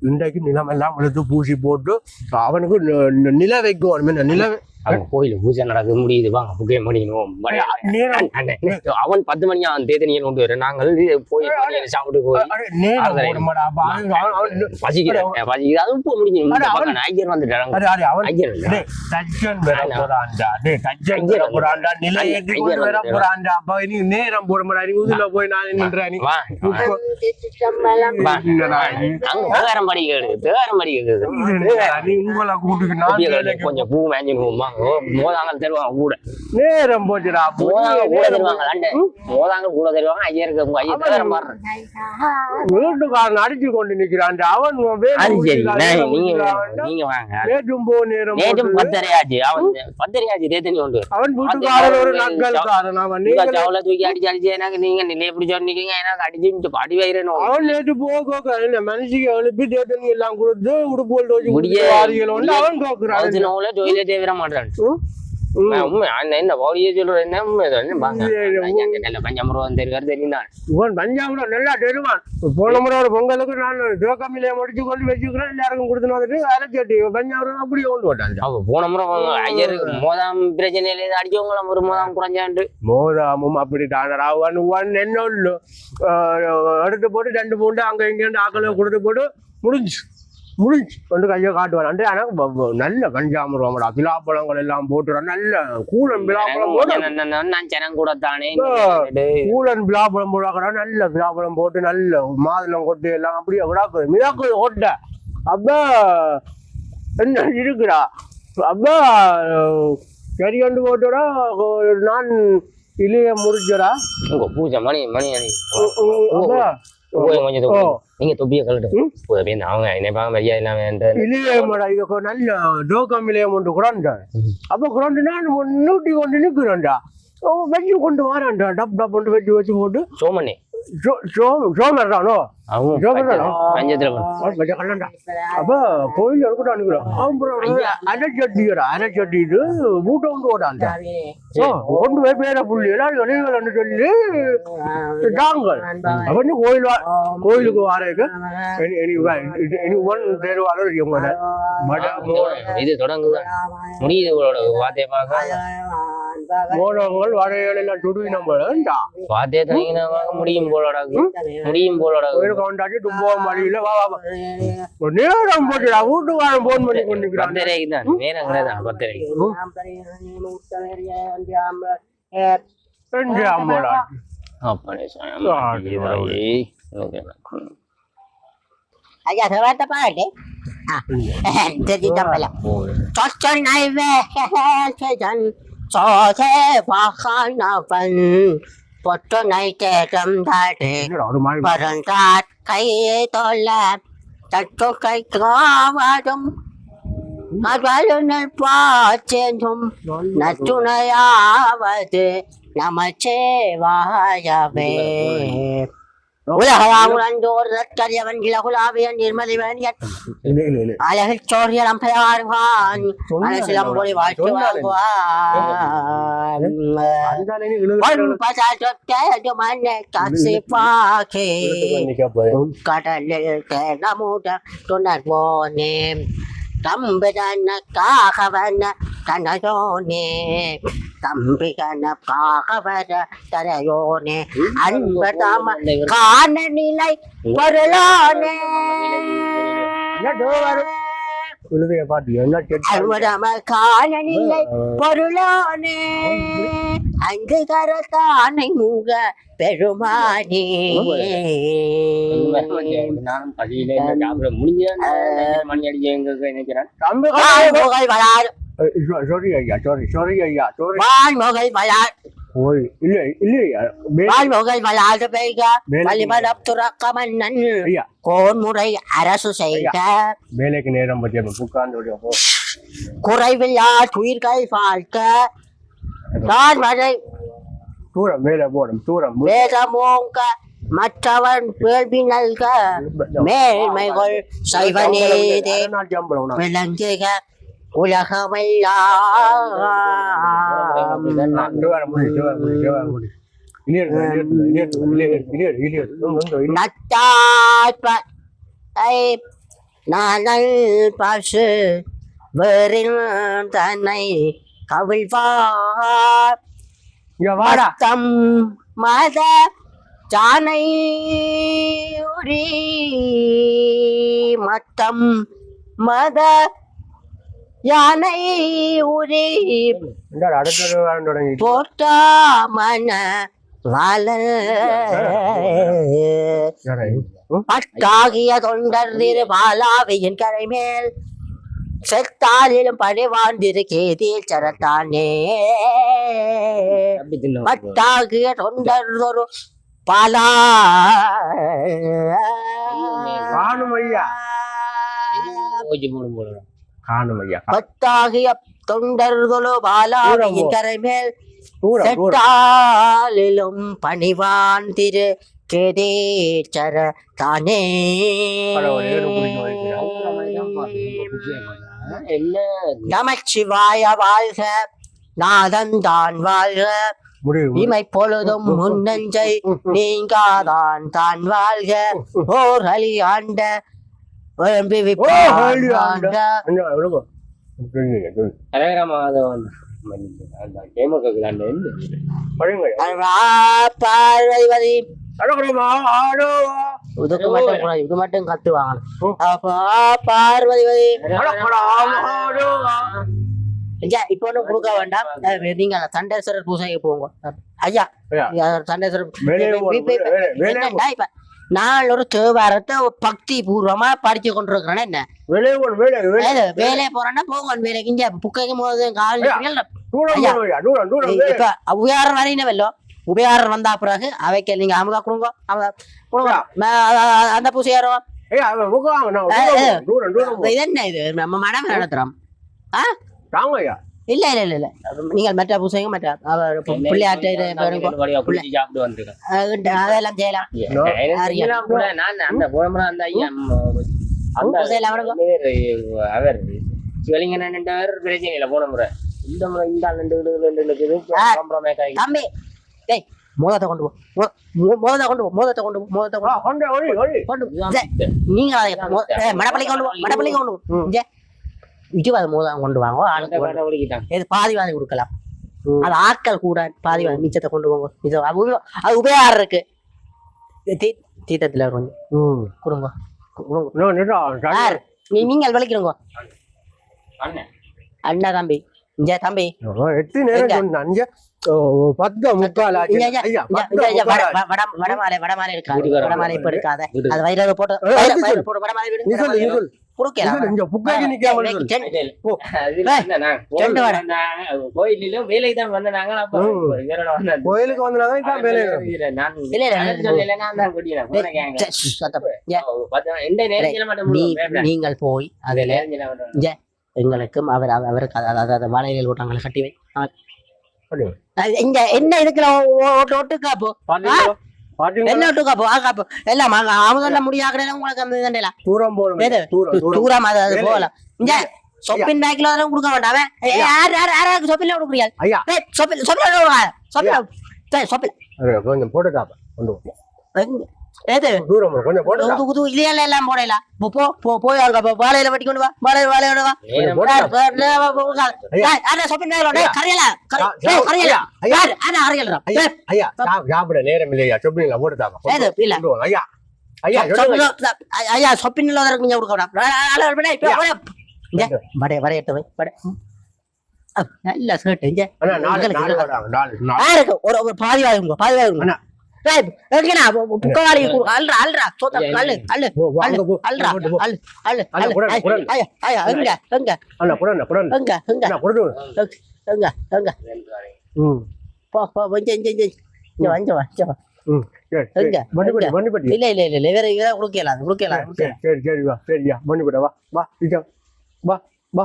இன்றைக்கு நிலமெல்லாம் எல்லாம் பூசி போட்டு அவனுக்கு நில வைக்கும் நில அவங்க கோயில பூஜை நடக்க முடியுது. வாங்க புகை நேரம் அவன் பத்து மணி அவன் தேதனியல் கொண்டு வர. நாங்கள் போய் சாப்பிட்டு போய் பசிக்கிறேன் போக முடியும் அட, அவன்- ஐயர் வந்துட்டாங்க. நேரம் போடுமாடா. நீ உதுல போய் நான் நின்றா நீ. வா இப்போ- வா. என்னடா நீ? அங்க தேகாரம் படி கேடு தேகாரம் படி உங்களை கூட்டுக்கு வேலைக்கு கொஞ்சம் பூ மேஞ்சின்னு போமா மோதாங்க தருவாங்க கூட. நேரம் போச்சுடா கூட தருவாங்க தருவாங்க ஐயருக்கு உங்க வீட்டுக்காரன் அடிச்சு கொண்டு நிக்கிறான்டா. அவன் நீங்க வாங்க நேற்றும் போ நேரம் நேற்றும் போட்டு. பத்தரை ஆச்சு அவன் பத்தரை ஆச்சு தேத்தனி கொண்டு அவன் வீட்டுக்காரன் ஒரு நக்கல்காரன். அவன் நீங்க தூக்கி அடிச்சு அடிச்சு எனக்கு நீங்க நிலைய பிடிச்ச நிக்கீங்க எனக்கு அடிச்சு அடி வைரணும் அவன் நேற்று போக மனுஷிக்கு எழுப்பி தேத்தனி எல்லாம் கொடுத்து வச்சு முடிய- அவன் கோக்குறான். ஜோயிலே விட மாட்டான். உண்மை என்ன சொல்ற என்ன உண்மை நல்ல பஞ்சமரம் தெரிவார் தெரியுதான் இவன் நல்லா தெரிவான் போன முறை ஒரு பொங்கலுக்கு நான் சிவகாமியில முடிச்சு கொண்டு வச்சுக்கிறேன் எல்லாருக்கும் கொடுத்துன்னு வந்துட்டு பஞ்சாபுரம் அப்படியே கொண்டு போட்டான் அவ போன முறை மோதாம் பிரச்சனையில ஏதோ ஒரு மோதாம் குறைஞ்சாண்டு மோதாமும் அப்படி தானடா ஒன் ஒன் என்ன எடுத்து போட்டு ரெண்டு மூண்டு அங்க இங்க ஆக்களை கொடுத்து போட்டு முடிஞ்சு முடிஞ்சு கொண்டு கையை காட்டுவான் அண்டே ஆனால் நல்ல கஞ்சாமருவாங்கடா பிலாப்பழங்கள் எல்லாம் போட்டுறா நல்ல கூலன் பிலாப்பழம் போட்டு நான் ஜனம் கூட தானே கூலன் பிலாப்பழம் போடாக்கடா நல்ல பிலாப்பழம் போட்டு நல்ல மாதுளம் கொட்டு எல்லாம் அப்படியே விடாக்கு மிதாக்கு கொட்ட. அப்ப என்ன இருக்குடா? அப்ப சரி கொண்டு போட்டுடா நான் இளைய முறிச்சடா. உங்க பூஜை மணி மணி மணி. கொஞ்சம் ஓ. தொப்பு. நீங்க தொப்பிய கழட்டு. போய் அப்படியே அவங்க என்ன பாக்க மரியாதை இல்லாம இந்த இளையமடா இதுக்கு நல்ல டோக்கம் இளையம் ஒன்று குறான்டா அப்ப நூட்டி கொண்டு நிற்கிறேன்டா. வரான்டா. டப் டப் கொண்டு வச்சு வச்சு போட்டு. சோமனே. வச்ச கல்லண்டா அப்ப கோயில் இருக்கட்டும் அரைச்சட்டிடா அரைச்சட்டிட்டு மூட்டை கொண்டு ஓடாண்டா ஓ கொண்டு போய் பேர புள்ளி எல்லாம் வெளியில் சொல்லி தாங்கள் அவனு கோயில் வா கோயிலுக்கு வாரேக்கு ஒன் பேர் வர இது தொடங்குதான் முடியுது வார்த்தையை பார்க்க மோனங்கள் வரைகள் எல்லாம் துடுவி நம்மளா வார்த்தையை தொடங்கினா முடியும் போலோட. முடியும் போலோட. கோயில் கவுண்டாச்சு தும்போ மடியில வா வா வா. ஒரு நேரம் போட்டுடா. வீட்டுக்காரன் போன் பண்ணி கொண்டிருக்கிறான். பத்தரைக்கு தான். நேரம் கிடையாது பத்தரைக்கு அம்மடா அப்படி digo para Cho này về thế dân cho thế và khai nào phần Bột cho ولا هرام عنده ركر يا من كلا كل أبي ينير مالي من يت على هل شور يا لمحي أعرفان على سلام بولي بات وان ون بسال جبتة جو من كاسي فاكي كاتل كنا مودا تنا بوني காகவன தனயோனே தம்பிகன காகவர தரையோனே அன்பதாம காண நிலை பொருளோனே இழுவைய பாட்டு என்ன கேட்டு அன்பதாம காண நிலை பொருளோனே. அங்கு கரத்தானை முக பெருமானே. நானும் பள்ளியில சாப்பிட முடிஞ்ச மணி அடிச்சு எங்க நினைக்கிறேன் சாரி ஐயா சாரி சாரி ஐயா சாரி வான்முகை வளார் ஓய் இல்ல இல்ல ஐயா மே- வாழ்முகை வளாது பெய்க. வேலைக்கு வழிபடப் துறக்க மன்னன். ஐயா. கோன்முறை அரசு செய்க. வேலைக்கு நேரம் பத்தி குறைவில்லா துயிர்கள் வாழ்க்க நான் மழை தூரம் மேல போடும் தூரம். வேதமோங்க மற்றவன் கேள்வி நல்க மேன்மைகள் சைவநீதே விளங்குக உலகமெல்லாம். நானல் பாசு வேறில் தன்னை கவிழ்வார். மத ஜானை உரி மத்தம் மத யானை உரி இந்த அடுத்த வாரம் தொடங்கி. போட்டா மன வாழ பட்டாகிய தொண்டர் திரு பாலாவியின் கரைமேல் செத்தாலிலும் பணிவாண்டிரு கேதில் சரத்தானே. பட்டாகிய தொண்டர் ஒரு பாலா. காணும் ஐயா காணும் ஐயா பட்டாகிய தொண்டர்களோ பாலாவியின் கரைமேல் செட்டாலிலும் பணிவான் திரு கேதேச்சர தானே. நமச்சிவாய வாழ்க நாதன் தான் வாழ்க. முடிவு. இமை பொழுதும் முன்னஞ்சை நீங்காதான் தான் வாழ்க. ஓர் அலி ஆண்ட ஆடோவா. இதுக்கு மட்டும் கூடாது, இது மட்டும் கத்துவாங்க. பார்வதி. ஐயா இப்ப ஒண்ணும் கொடுக்க வேண்டாம். நீங்க அந்த சண்டேஸ்வரர் பூஜைக்கு போங்க. ஐயா இப்ப நான் ஒரு தேவாரத்தை பக்தி பூர்வமா படிச்சு கொண்டிருக்கிறேன் என்ன? வேலையை போறேன்னா போங்க வேலைக்கு. இங்க புக்கைக்கும் போது கால் உபயாரம் வரையினவல்லோ உபயாரம் வந்தா பிறகு அவைக்கு நீங்க அமுதா கொடுங்க அமுதா கொடுங்க. அந்த பூசையாரோ? ஐயா, அவன் முகம் வாங்க, நான் ஏய், தூரம் ஏய். போ, தூரம், தூரம் போ. இது என்ன இது? நம்ம மனம் நடத்துறோம். தாங்க ஐயா. இல்ல இல்ல இல்ல இல்ல. நீங்கள் மற்ற பூசைங்க மற்ற அவர் பிள்ளையாட்டை. சாப்பிட்டு வந்திருக்கேன். அதெல்லாம் செய்யலாம். கூட நான் அந்த போன அந்த ஐயா அவர். சிவலிங்கன் பிரச்சனை இல்லை போன முறை இந்த முறை இந்த ரெண்டு ரெண்டு இருக்குது தம்பி டேய் மோதத்தை கொண்டு போ. மோதத்தை கொண்டு போ மோதத்தை கொண்டு போ மோதத்தை கொண்டு கொண்டு நீங்க அதை மோ- ஏய், மடப்பள்ளிக்கு கொண்டு போ மடப்பள்ளிக்கு கொண்டு போ. இருபது மோதம் கொண்டு வாங்க ஆளுக்கு இது பாதிவாதி கொடுக்கலாம். அது ஆட்கள் கூட பாதிவாதி மிச்சத்தை கொண்டு போங்க. இது அது உப- அது உபயோகம் இருக்கு. இது தீ தீர்த்தத்துல கொஞ்சம். கொடுங்க. நீ நீங்கள் விளக்கிறோங்க அண்ணா. தம்பி. இங்க தம்பி. எட்டு நேரம். அஞ்சு, பத்து முக்கால் வடமாலை வடமாலை இருக்காது வடமாலை இப்ப இருக்காத. அது வயிறாக போட்டு வடமாலை தான் கோயிலுக்கு வேலை தான் நீ- முழுவதும் வேண்டாம். நீங்கள் போய் அதுல. எங்களுக்கும் அவர் அவர்- அவருக்கு அதாவது மலையில் ஓட்டாங்களை கட்டி வை. இங்க என்ன இதுக்குல ஓட்டு ஓட்டு காப்போ பாத்தீங்களா? பாத்தீங்களா? என்ன ஓட்டு காப்போ ஆ காப்போ எல்லாம் அவங்க முடியாத உங்களுக்கு அந்த இதெல்லாம் தூரம். எது? தூரம், அது. போகலாம் இங்க சொப்பின் பேக்கில் அதெல்லாம் கொடுக்க வேண்டாம் அவன். ஏய், யார் யார் யாராருக்கு சொப்பில கொடுக்குறீங்க ஐயா. ஏய், சொப்பில் சொப்பில் கொடுங்க சொப்பில் டேய், சொப்பில் அது கொஞ்சம் போட்டு தாப்பா. கொண்டு எது தூரம் கொஞ்சம் குது குது இல்லையா எல்லாம் போடல போ போ போய் அங்க வாழையில வெட்டி கொண்டு வா வாழை வாழையோட வா. போடா. அண்ணா, சொப்பின் பேக்கில் டேய், கரையலா யார்? அண்ணா, கரையலா. ஐயா, சாப்பிட நேரம் இல்லையா? தாப்பா. கொண்டு ஏது, இல்ல. ஐயா. ஐயா. ஐயா, ஐயா சொப்பின் இல்லாத கொஞ்சம் கொடுக்க வேண்டாம் டேய், டேய், டேய், டேய், இப்ப வர. வை நல்ல ஷர்ட் இங்க. நாலு நாலு நாலு ஒரு பாதி வாங்குங்க பாதி வாங்குங்க. இல்ல இல்ல இல்ல வேற கொடுக்கலாம் கொடுக்கலாம் சரி, சரி, சரி, வா, சரியா, மண்ணுப்பட்டி, வா, வா, வா, வா.